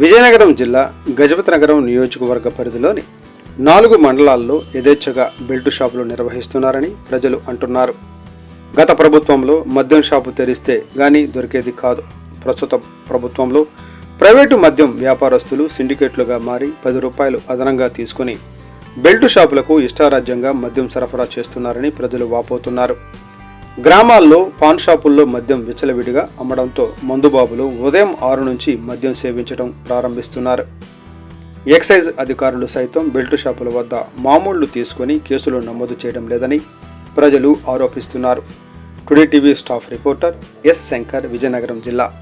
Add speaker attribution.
Speaker 1: విజయనగరం జిల్లా గజపతి నగరం నియోజకవర్గ పరిధిలోని నాలుగు మండలాల్లో యథేచ్ఛగా బెల్ట్ షాపులు నిర్వహిస్తున్నారని ప్రజలు అంటున్నారు. గత ప్రభుత్వంలో మద్యం షాపు తెరిస్తే కానీ దొరికేది కాదు. ప్రస్తుత ప్రభుత్వంలో ప్రైవేటు మద్యం వ్యాపారస్తులు సిండికేట్లుగా మారి పది రూపాయలు అదనంగా తీసుకుని బెల్ట్ షాపులకు ఇష్టారాజ్యంగా మద్యం సరఫరా చేస్తున్నారని ప్రజలు వాపోతున్నారు. గ్రామాల్లో పాన్ షాపుల్లో మద్యం విచ్చలవిడిగా అమ్మడంతో మందుబాబులు ఉదయం ఆరు నుంచి మద్యం సేవించడం ప్రారంభిస్తున్నారు. ఎక్సైజ్ అధికారులు సైతం బెల్ట్ షాపుల వద్ద మామూళ్ళు తీసుకొని కేసులు నమోదు చేయడం లేదని ప్రజలు ఆరోపిస్తున్నారు. Today TV staff reporter S Shankar Vizianagaram జిల్లా